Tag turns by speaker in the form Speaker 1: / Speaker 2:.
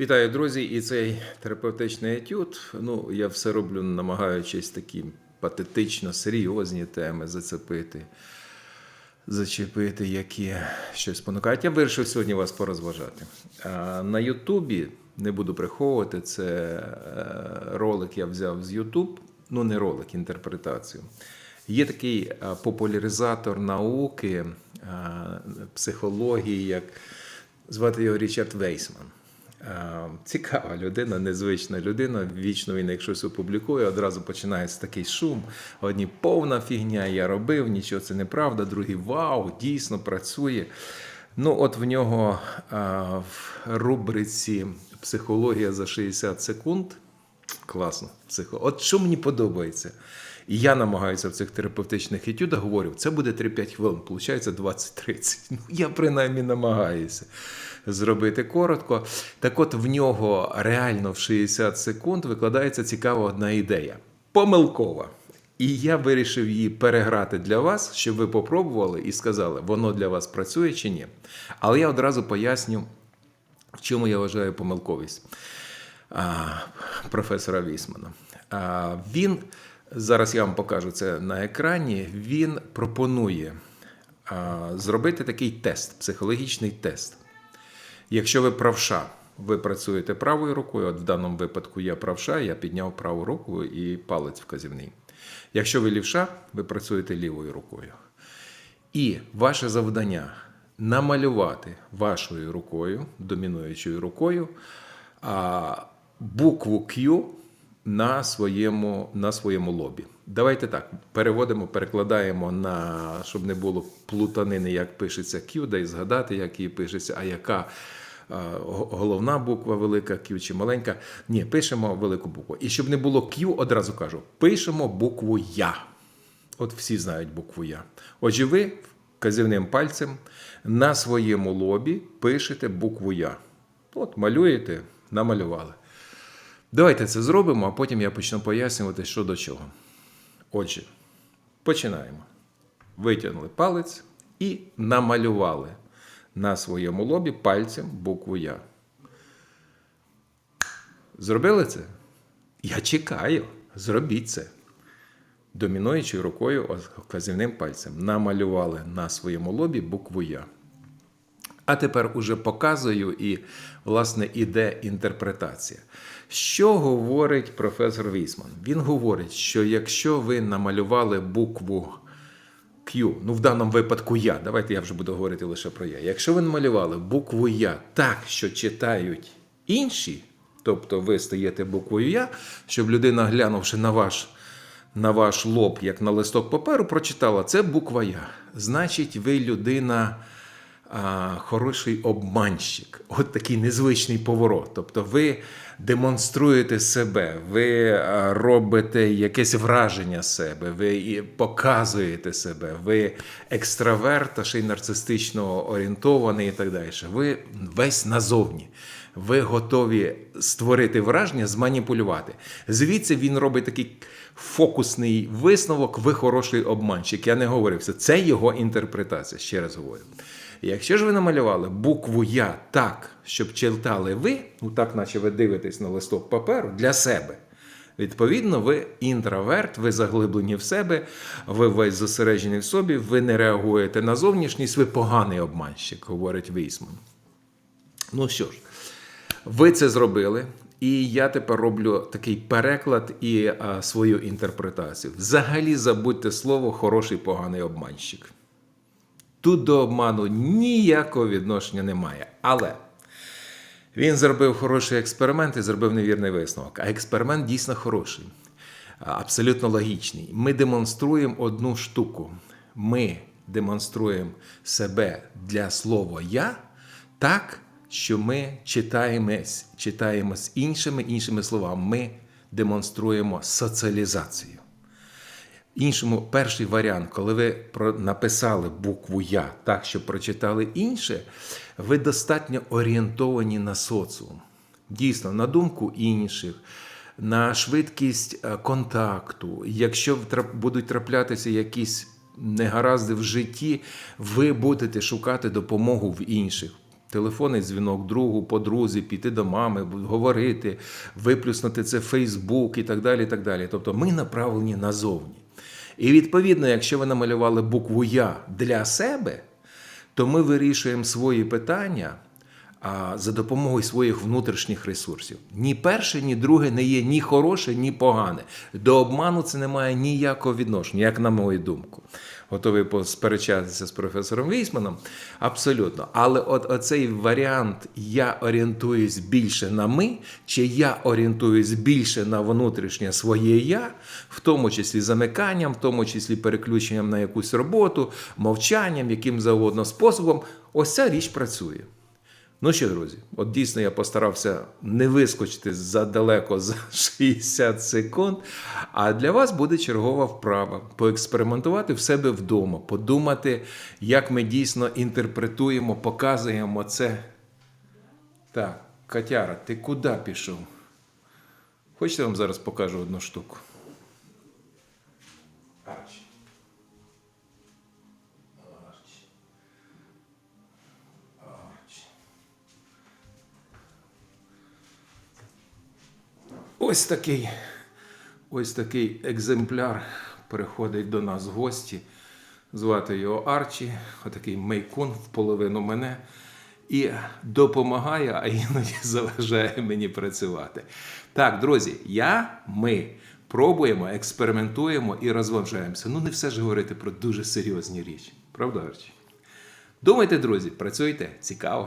Speaker 1: Вітаю, друзі! І цей терапевтичний етюд. Ну, я все роблю, намагаючись такі патетично серйозні теми зацепити, зачепити, які щось спонукають. Я вирішив сьогодні вас порозважати. А на Ютубі не буду приховувати, це е, ролик я взяв з Ютуб. Ну, не ролик, інтерпретацію. Є такий популяризатор науки, психології, як звати його Річард Вейсман. Е, Цікава людина, незвична людина. Вічно він, як щось опублікує, одразу починається такий шум. Одні повна фігня, я робив, нічого це неправда. Другі вау, дійсно працює. Ну, от в нього а, в рубриці Психологія за 60 секунд. Класно. Психо. От що мені подобається. І я намагаюся в цих терапевтичних етюдах говорю, це буде 3-5 хвилин, виходить 20-30. Ну, я принаймні намагаюся зробити коротко. Так от в нього реально в 60 секунд викладається цікава одна ідея. Помилкова. І я вирішив її переграти для вас, щоб ви попробували і сказали, воно для вас працює чи ні. Але я одразу поясню, в чому я вважаю помилковість а, професора Вісмана. А, він зараз я вам покажу це на екрані. Він пропонує зробити такий тест, психологічний тест. Якщо ви правша, ви працюєте правою рукою, от в даному випадку я правша, я підняв праву руку і палець вказівний. Якщо ви лівша, ви працюєте лівою рукою. І ваше завдання намалювати вашою рукою, домінуючою рукою, букву Q на своєму, на своєму лобі. Давайте так, переводимо, перекладаємо на, щоб не було плутанини, як пишеться Q, дай згадати, як її пишеться, а яка а, головна буква велика Q чи маленька. Ні, пишемо велику букву. І щоб не було Q, одразу кажу, пишемо букву Я. От всі знають букву Я. Отже, ви вказівним пальцем на своєму лобі пишете букву Я. От малюєте, намалювали. Давайте це зробимо, а потім я почну пояснювати, що до чого. Отже, починаємо. Витягнули палець і намалювали на своєму лобі пальцем букву Я. Зробили це? Я чекаю. Зробіть це. Домінуючою рукою вказівним пальцем намалювали на своєму лобі букву Я. А тепер уже показую і, власне, іде інтерпретація. Що говорить професор Вісман? Він говорить, що якщо ви намалювали букву Q, ну в даному випадку я, давайте я вже буду говорити лише про я. Якщо ви намалювали букву Я так, що читають інші, тобто ви стаєте буквою Я, щоб людина, глянувши на ваш на ваш лоб, як на листок паперу, прочитала, це буква Я. Значить, ви людина хороший обманщик. От такий незвичний поворот. Тобто ви демонструєте себе, ви робите якесь враження себе, ви показуєте себе, ви екстраверт, ще й нарцистично орієнтований і так далі. Ви весь назовні. Ви готові створити враження, зманіпулювати. Звідси він робить такий фокусний висновок, ви хороший обманщик. Я не говорив це. Це його інтерпретація, ще раз говорю. Якщо ж ви намалювали букву Я так, щоб читали ви, ну так, наче ви дивитесь на листок паперу для себе. Відповідно, ви інтроверт, ви заглиблені в себе, ви весь зосереджений в собі, ви не реагуєте на зовнішність, ви поганий обманщик, говорить Вейсман. Ну що ж, ви це зробили, і я тепер роблю такий переклад і а, свою інтерпретацію. Взагалі забудьте слово хороший поганий обманщик. Тут до обману ніякого відношення немає. Але він зробив хороший експеримент і зробив невірний висновок. А експеримент дійсно хороший, абсолютно логічний. Ми демонструємо одну штуку. Ми демонструємо себе для слова Я так, що ми читаємо, читаємо з іншими іншими словами. Ми демонструємо соціалізацію. Іншому, перший варіант, коли ви написали букву Я так, щоб прочитали інше, ви достатньо орієнтовані на соціум. Дійсно, на думку інших, на швидкість е, контакту. Якщо будуть траплятися якісь негаразди в житті, ви будете шукати допомогу в інших. телефонний дзвінок другу, подрузі, піти до мами, говорити, виплюснути це Фейсбук і так далі. і так далі. Тобто ми направлені назовні. І відповідно, якщо ви намалювали букву Я для себе, то ми вирішуємо свої питання за допомогою своїх внутрішніх ресурсів. Ні перше, ні друге не є ні хороше, ні погане. До обману це не має ніякого відношення, як на мою думку. Готовий посперечатися з професором Вейсманом. Абсолютно. Але от оцей варіант я орієнтуюсь більше на ми, чи я орієнтуюсь більше на внутрішнє своє я, в тому числі замиканням, в тому числі переключенням на якусь роботу, мовчанням, яким завгодно способом, ось ця річ працює. Ну що, друзі, от дійсно я постарався не вискочити задалеко за 60 секунд. А для вас буде чергова вправа поекспериментувати в себе вдома, подумати, як ми дійсно інтерпретуємо, показуємо це. Так, Катяра, ти куди пішов? Хочете, я вам зараз покажу одну штуку. Ось такий, ось такий екземпляр приходить до нас в гості. Звати його Арчі, отакий мейкун в половину мене. І допомагає, а іноді заважає мені працювати. Так, друзі, я, ми пробуємо, експериментуємо і розважаємося. Ну, не все ж говорити про дуже серйозні речі. Правда, Арчі? Думайте, друзі, працюйте, цікаво.